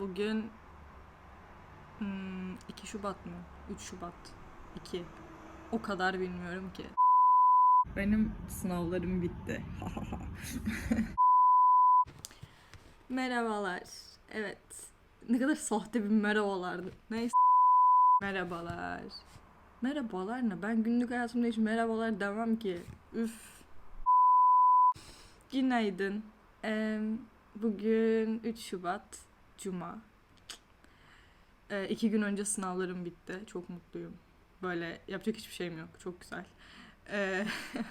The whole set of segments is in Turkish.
Bugün hmm, 2 Şubat mı? 3 Şubat. 2. O kadar bilmiyorum ki. Benim sınavlarım bitti. Merhabalar. Evet. Ne kadar sahte bir merhabalardı. Neyse. Merhabalar. Merhabalar ne? Ben günlük hayatımda hiç merhabalar demem ki. Üf. Günaydın. Ee, bugün 3 Şubat. Cuma. Ee, iki gün önce sınavlarım bitti. Çok mutluyum. Böyle yapacak hiçbir şeyim yok. Çok güzel. Ee,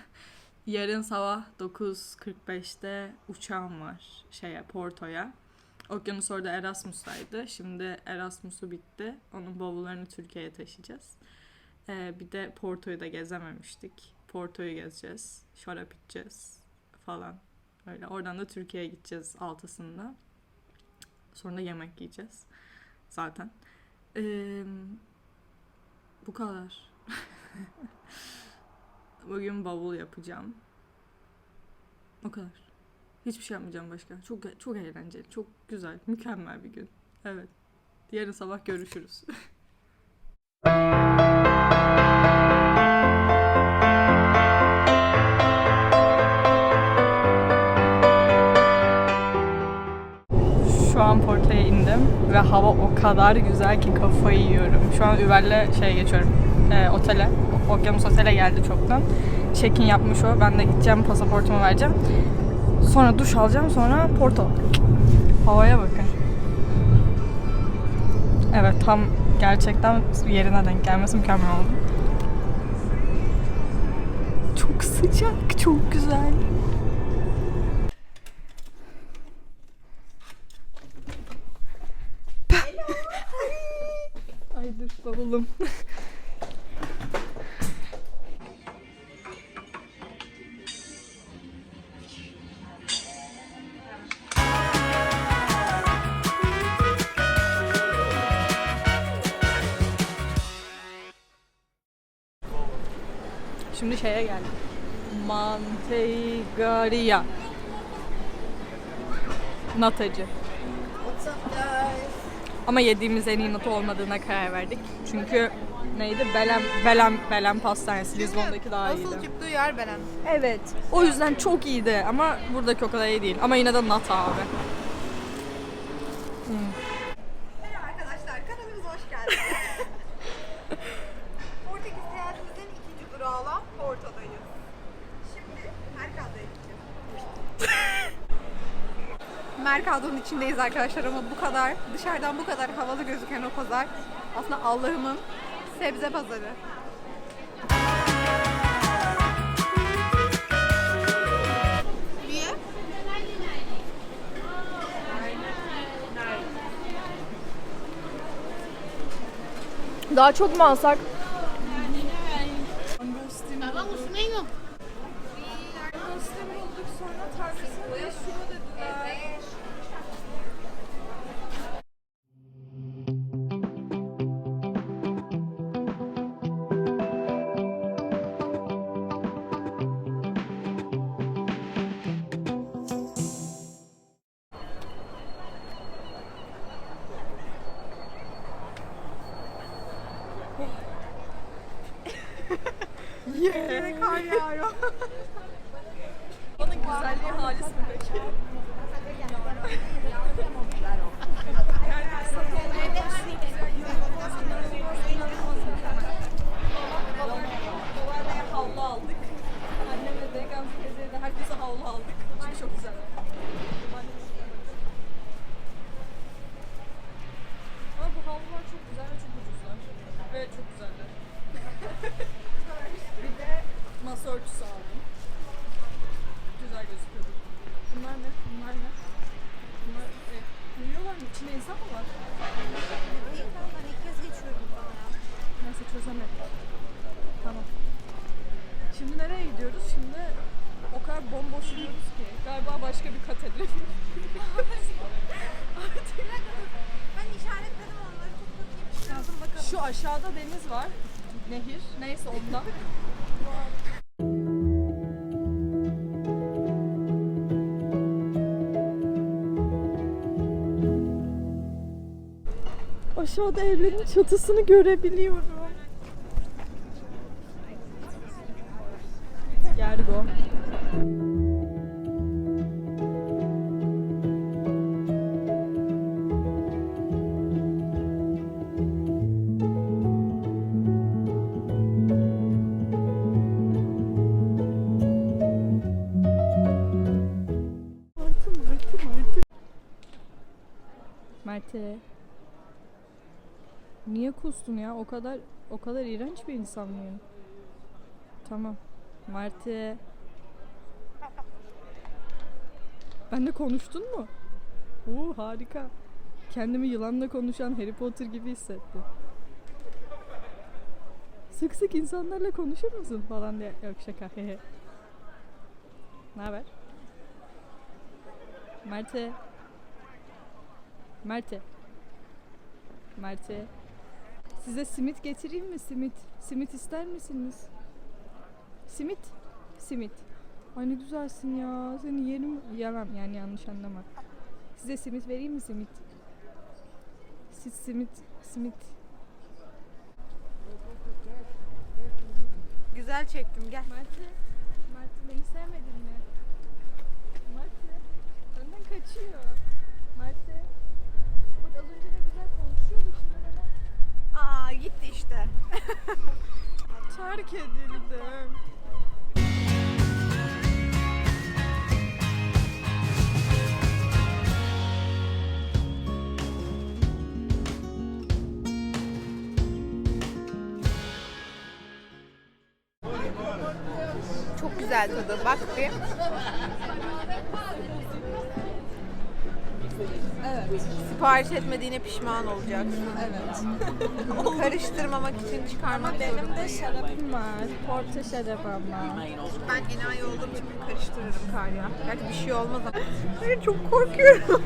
yarın sabah 9.45'te uçağım var şeye Porto'ya. Okyanus orada Erasmus'taydı. Şimdi Erasmus'u bitti. Onun bavullarını Türkiye'ye taşıyacağız. Ee, bir de Porto'yu da gezememiştik. Porto'yu gezeceğiz. Şarap içeceğiz falan. Öyle. Oradan da Türkiye'ye gideceğiz altısında. Sonra yemek yiyeceğiz. Zaten. Ee, bu kadar. Bugün bavul yapacağım. O kadar. Hiçbir şey yapmayacağım başka. Çok çok eğlenceli, çok güzel, mükemmel bir gün. Evet. Yarın sabah görüşürüz. kadar güzel ki kafayı yiyorum. Şu an Uber'le şeye geçiyorum, e, otele. Okyanus Otel'e geldi çoktan. Check-in yapmış o. Ben de gideceğim, pasaportumu vereceğim. Sonra duş alacağım, sonra Porto. Havaya bakın. Evet, tam gerçekten yerine denk gelmesi mükemmel oldu. Çok sıcak, çok güzel. Bavulum. Şimdi şeye geldim. Mantegaria. Natacı. Ama yediğimiz en iyi natı olmadığına karar verdik. Çünkü neydi? Belem, Belem, Belem Pastanesi. Lizbon'daki daha iyiydi. Asıl çıktığı yer Belen. Evet. O yüzden çok iyiydi ama buradaki o kadar iyi değil. Ama yine de nat abi. Mercado'nun içindeyiz arkadaşlar ama bu kadar, dışarıdan bu kadar havalı gözüken o pazar aslında Allah'ımın sebze pazarı. Daha çok mu alsak? Yağıyor. Onun güzelliği halis mi peki? havlu aldık. Annemle de Gamze teyzeye de herkese havlu aldık. Çünkü çok güzel. Ama bu havlular çok güzel ve çok ucuzlar. Ve çok güzeller. bir de masa örtüsü aldım. Güzel gözüküyordu. Bunlar ne? Bunlar ne? Bunlar e, uyuyorlar mı? İçinde insan mı var? Ben ilk kez geçiyorum bana ya. Neyse çözemedim. Tamam. Şimdi nereye gidiyoruz? Şimdi o kadar bomboş yürüyoruz ki. Galiba başka bir katedre. Ben işaretledim onları çok bakayım. Şuradan bakalım. Şu aşağıda deniz var. Nehir. Neyse ondan. Aşağıda evlerin çatısını görebiliyorum. Kustun ya? O kadar o kadar iğrenç bir insan mıyım? Tamam. Mert'e. Benle konuştun mu? Oo harika. Kendimi yılanla konuşan Harry Potter gibi hissettim. Sık sık insanlarla konuşur musun falan diye. Yok şaka. ne haber? Mert'e. Mert'e. Mert'e. Size simit getireyim mi simit? Simit ister misiniz? Simit? Simit. Ay ne güzelsin ya. Seni yerim. Yemem yani yanlış anlama. Size simit vereyim mi simit? Siz simit, simit. Güzel çektim gel. Mert'e. Mert'e beni sevmedin mi? Mert'e. Benden kaçıyor. Mert'e. Bak az önce ne güzel konuşuyordu şimdi neden? Aa gitti işte. Terk edildim. Çok güzel tadı. Bak bir. Evet. Sipariş etmediğine pişman olacaksın. Evet. Karıştırmamak için çıkarmak Benim de şarabım var. Porto şarabım var. Ben enayi olduğum için karıştırırım Karya. Gerçi bir şey olmaz ama. Hayır çok korkuyorum.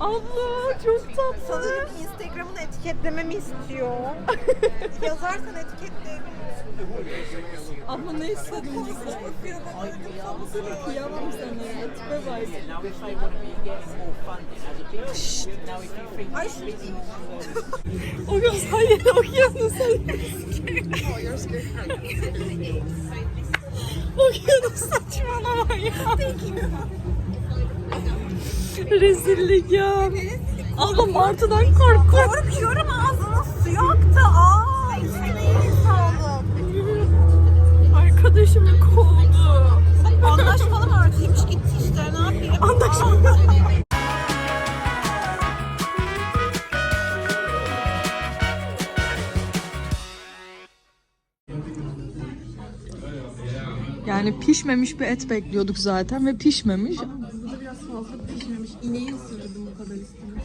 Abla çok tatlı. Sanırım Instagram'ını etiketlememi istiyor. Yazarsan etiketleyebilirim. Ama neyse konuştuk fiyatları ödül kıyamam sana ya. O göz hayır o okyanus hayır. okyanus saçmalama ya. Rezillik ya. Abla martıdan kork kork. Korkuyorum ağzının suyu aktı. Aa. Arkadaşımı kovdu. Anlaşmalı martıymış gitti işte ne yapayım. Anlaşmalı. Yani pişmemiş bir et bekliyorduk zaten ve pişmemiş. Burada biraz fazla pişmemiş. İneği ısırdım bu kadar istemiş.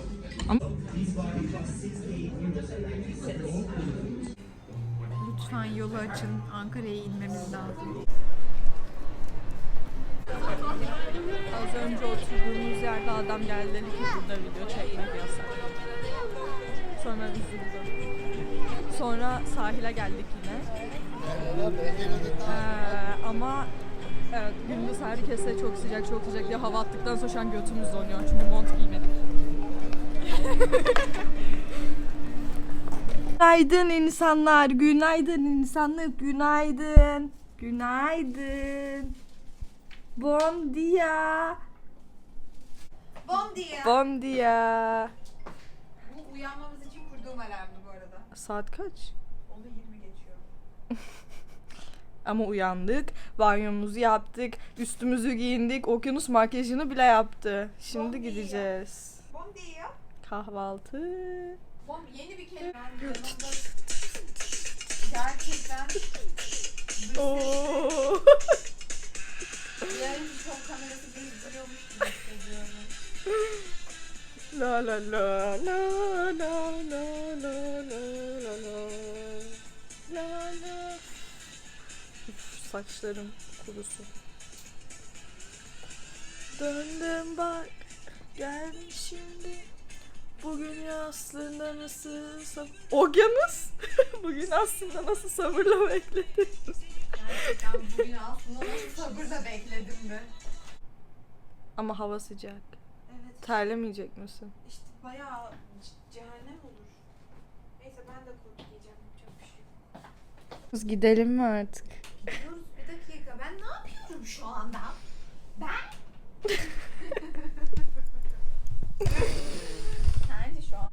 Lütfen yolu açın. Ankara'ya inmemiz lazım. Az önce oturduğumuz yerde adam geldi dedi ki burada video çekmek yasak. Sonra üzüldüm. Sonra sahile geldik yine. Ee, ama evet, gündüz herkese çok sıcak çok sıcak diye hava attıktan sonra şu an götümüz donuyor çünkü mont giymedik. Günaydın insanlar, günaydın insanlık, günaydın. Günaydın. Bon dia. Bom diye. Bon dia. Bu uyanmamız için kurduğum alarmdı bu arada. Saat kaç? Onu 20 geçiyor. Ama uyandık, banyomuzu yaptık, üstümüzü giyindik, okyanus makyajını bile yaptı. Şimdi Bon dia. gideceğiz. Bom diye. Kahvaltı. Bom yeni bir kelime. Gerçekten Oo. yarın şov kamerası gezdiriyormuş gibi hissediyorum. La la la la la la la la la la la la Üf, saçlarım kurusu. Döndüm bak gel şimdi Bugün aslında nasıl sab- Okyanus Bugün aslında nasıl sabırla bekledim Gerçekten bugün aslında nasıl sabırla bekledim mi? Ama hava sıcak Evet Terlemeyecek misin? işte bayağı cehennem olur. Neyse ben de kot giyeceğim. Yapacak bir şey yok. Biz gidelim mi artık? Gidiyoruz bir dakika. Ben ne yapıyorum şu anda? Ben? Nerede şu an?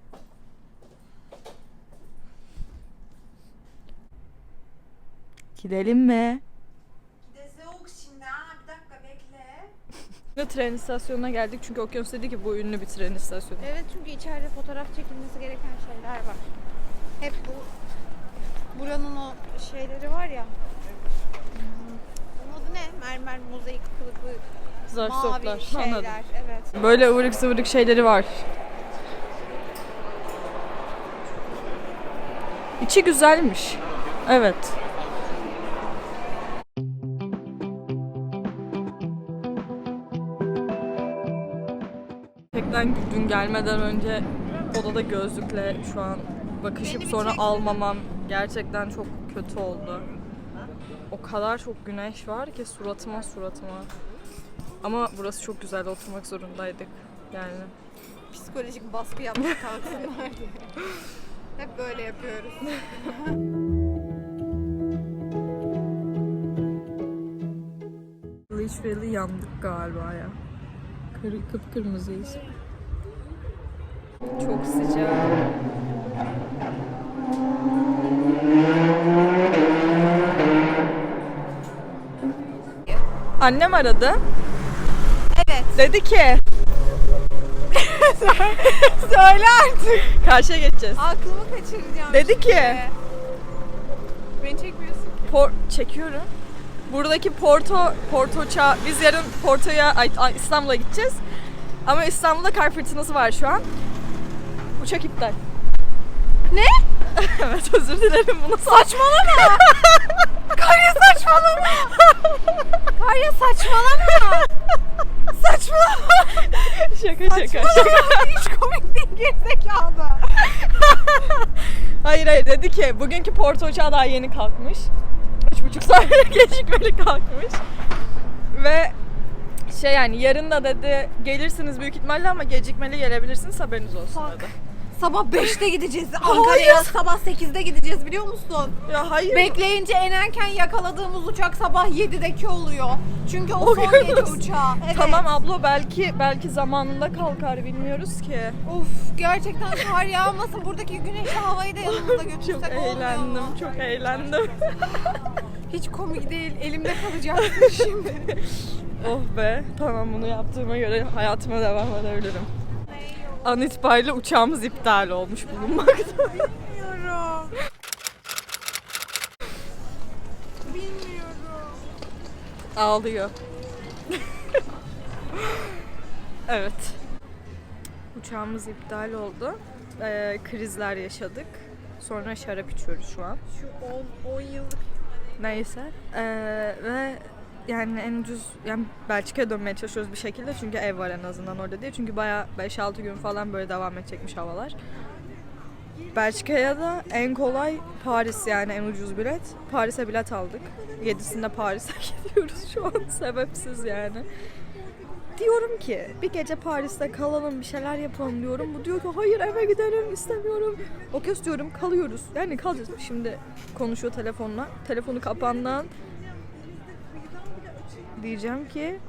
Gidelim mi? Gidesi yok şimdi ha. Bir dakika bekle. Şimdi tren istasyonuna geldik çünkü Okyanus dedi ki bu ünlü bir tren istasyonu. Evet çünkü içeride fotoğraf çekilmesi gereken şeyler var. Hep bu buranın o şeyleri var ya. Onun adı ne? Mermer, mozaik, kılıklı, Zar mavi soklar. şeyler. Anladım. Evet. Böyle ıvırık sıvırık şeyleri var. İçi güzelmiş. Evet. Gerçekten dün gelmeden önce odada gözlükle şu an bakışıp sonra almamam gerçekten çok kötü oldu. O kadar çok güneş var ki suratıma suratıma. Ama burası çok güzel oturmak zorundaydık yani. Psikolojik baskı yapmak kalksınlar diye. Hep böyle yapıyoruz. Literally yandık galiba ya. Kır, kıpkırmızıyız. Çok sıcak. Annem aradı. Evet. Dedi ki Söyle artık. karşıya geçeceğiz. Aklımı kaçıracağım. Dedi ki Beni çekmiyorsun. Por çekiyorum. Buradaki Porto Porto ça biz yarın Porto'ya ay, ay, İstanbul'a gideceğiz. Ama İstanbul'da kar fırtınası var şu an. Uçak iptal. Ne? evet özür dilerim bunu Saçmalama. Karya saçmalama. Karya saçmalama. Saçmalama. şaka şaka. Saçmalama. Hiç komik değil gerizekalı. Hayır hayır dedi ki bugünkü Porto uçağı daha yeni kalkmış. Üç buçuk saat gecikmeli kalkmış. Ve şey yani yarın da dedi gelirsiniz büyük ihtimalle ama gecikmeli gelebilirsiniz haberiniz olsun Fuck. dedi. Sabah 5'te gideceğiz. Ankara'ya sabah 8'de gideceğiz biliyor musun? Ya hayır. Bekleyince enerken yakaladığımız uçak sabah 7'deki oluyor. Çünkü o son Okyanus. gece uçağı. Evet. Tamam abla belki belki zamanında kalkar bilmiyoruz ki. Of gerçekten kar yağmasın. Buradaki güneş havayı da yanımızda götürsek Çok olmuyor eğlendim, mu? çok eğlendim. Hiç komik değil. Elimde kalacaksın şimdi. oh be, tamam bunu yaptığıma göre hayatıma devam edebilirim. An itibariyle uçağımız iptal olmuş bulunmakta. Bilmiyorum. Bilmiyorum. Ağlıyor. evet. Uçağımız iptal oldu. Ee, krizler yaşadık. Sonra şarap içiyoruz şu an. Şu 10 10 yıllık Neyse. Ee, ve yani en ucuz yani Belçika'ya dönmeye çalışıyoruz bir şekilde çünkü ev var en azından orada diye. Çünkü bayağı 5-6 gün falan böyle devam edecekmiş havalar. Belçika'ya da en kolay Paris yani en ucuz bilet. Paris'e bilet aldık. Yedisinde Paris'e gidiyoruz şu an sebepsiz yani. Diyorum ki bir gece Paris'te kalalım bir şeyler yapalım diyorum. Bu diyor ki hayır eve gidelim istemiyorum. Okey diyorum kalıyoruz. Yani kalacağız. Şimdi konuşuyor telefonla. Telefonu kapandan diyeceğim ki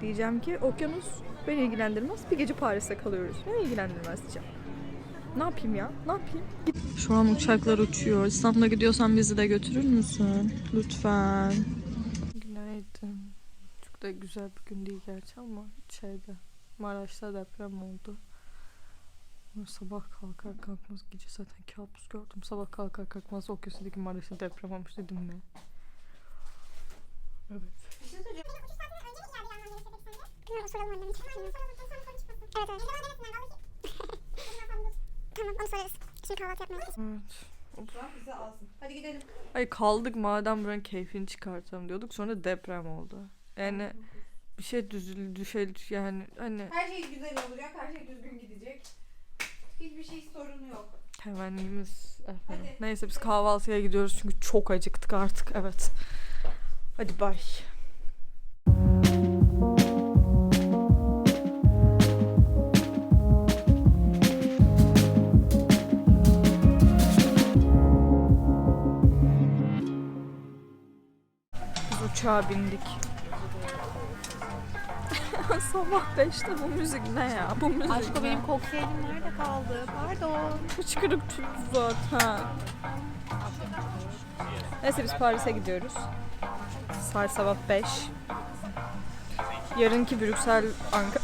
diyeceğim ki okyanus beni ilgilendirmez. Bir gece Paris'te kalıyoruz. Beni ilgilendirmez diyeceğim. Ne yapayım ya? Ne yapayım? Şu an uçaklar uçuyor. İstanbul'a gidiyorsan bizi de götürür müsün? Lütfen. Günaydın. Çok da güzel bir gün değil gerçi ama şeyde Maraş'ta deprem oldu. Sabah kalkar kalkmaz gece zaten kabus gördüm. Sabah kalkar kalkmaz o köşedeki Maraş'ta deprem olmuş dedim ne? Evet. Bir şey söyleyeceğim. Tamam onu sorarız. Şimdi kahvaltı. Evet. Şu an bize alsın. Hadi gidelim. Ay kaldık madem buranın keyfini çıkartalım diyorduk. Sonra deprem oldu. Yani bir şey düzül düşe yani hani Her şey güzel olacak. Her şey düzgün gidecek. Hiçbir şey sorunu yok. temennimiz efendim. Hadi. Neyse biz kahvaltıya gidiyoruz çünkü çok acıktık artık. Evet. Hadi bay. Uçağa bindik. Sabah 5'te bu müzik ne ya? Bu müzik Aşko ne? benim kokteylim nerede kaldı? Pardon. Hıçkırık tuttu zaten. Neyse biz Paris'e gidiyoruz. Saat sabah 5. Yarınki Brüksel Ankara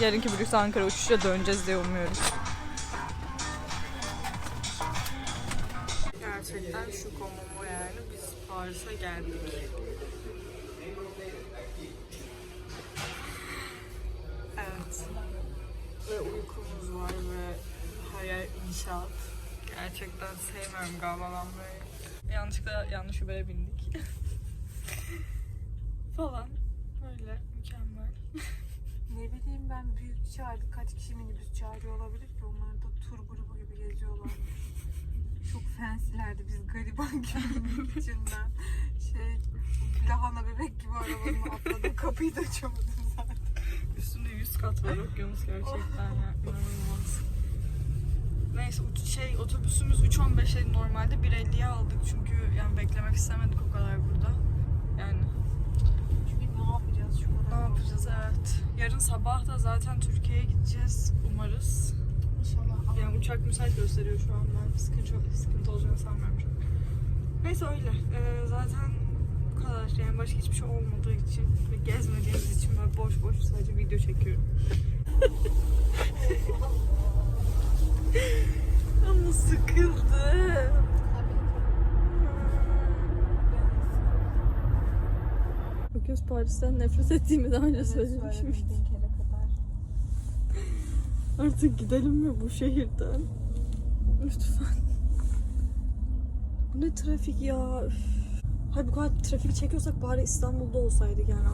Yarınki Brüksel Ankara uçuşa döneceğiz diye umuyoruz. Gerçekten şu konumu yani biz Paris'e geldik. İnşaat. Gerçekten sevmiyorum galiba ben böyle. Yanlışlıkla yanlış şubeye bindik. Falan. Böyle mükemmel. Ne bileyim ben büyük çağırdı. Kaç kişi minibüs çağırıyor olabilir ki? Onlar da tur grubu gibi geziyorlar. Çok fancylerdi biz gariban gibi içinden. Şey lahana bebek gibi arabanın atladım kapıyı da açamadım zaten. Üstünde 100 kat var okyanus gerçekten ya. İnanılmaz. Neyse şey otobüsümüz 3.15'e normalde 1.50'ye aldık çünkü yani beklemek istemedik o kadar burada. Yani Çünkü ne yapacağız şu kadar? ne yapacağız evet. Yarın sabah da zaten Türkiye'ye gideceğiz umarız. İnşallah. Yani uçak müsait gösteriyor şu an ben. Sıkıntı, çok, sıkıntı olacağını sanmıyorum çok. Neyse öyle. Ee, zaten bu kadar. Yani başka hiçbir şey olmadığı için ve gezmediğimiz için böyle boş boş sadece video çekiyorum. Ama sıkıldım. Bakıyoruz Paris'ten nefret ettiğimi daha önce kere kadar. Artık gidelim mi bu şehirden? Lütfen. Bu ne trafik ya? Üf. Hayır bu kadar trafik çekiyorsak bari İstanbul'da olsaydık yani.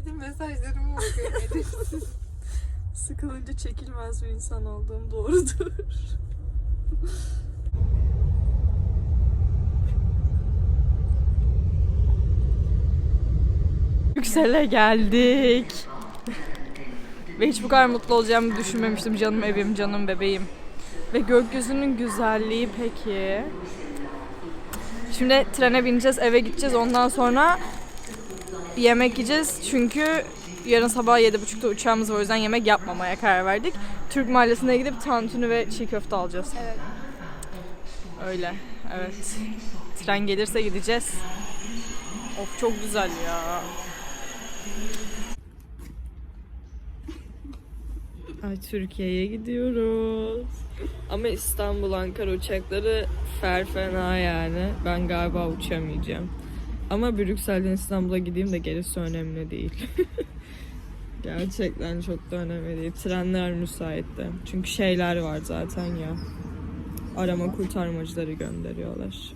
Bir de mesajlarımı okuyor. Sıkılınca çekilmez bir insan olduğum doğrudur. Yüksel'e geldik. Ve hiç bu kadar mutlu olacağımı düşünmemiştim. Canım evim, canım bebeğim. Ve gökyüzünün güzelliği peki. Şimdi trene bineceğiz, eve gideceğiz. Ondan sonra yemek yiyeceğiz. Çünkü yarın sabah 7.30'da uçağımız var. O yüzden yemek yapmamaya karar verdik. Türk mahallesine gidip tantuni ve çiğ köfte alacağız. Evet. Öyle. Evet. Tren gelirse gideceğiz. Of çok güzel ya. Ay Türkiye'ye gidiyoruz. Ama İstanbul Ankara uçakları fer fena yani. Ben galiba uçamayacağım. Ama Brüksel'den İstanbul'a gideyim de gerisi önemli değil. Gerçekten çok da önemli değil. Trenler müsaitte. Çünkü şeyler var zaten ya. Arama kurtarmacıları gönderiyorlar.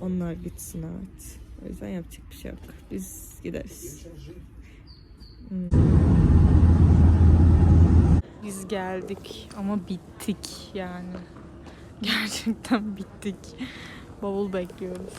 Onlar gitsin evet. O yüzden yapacak bir şey yok. Biz gideriz. Hmm. Biz geldik ama bittik yani. Gerçekten bittik. Bavul bekliyoruz.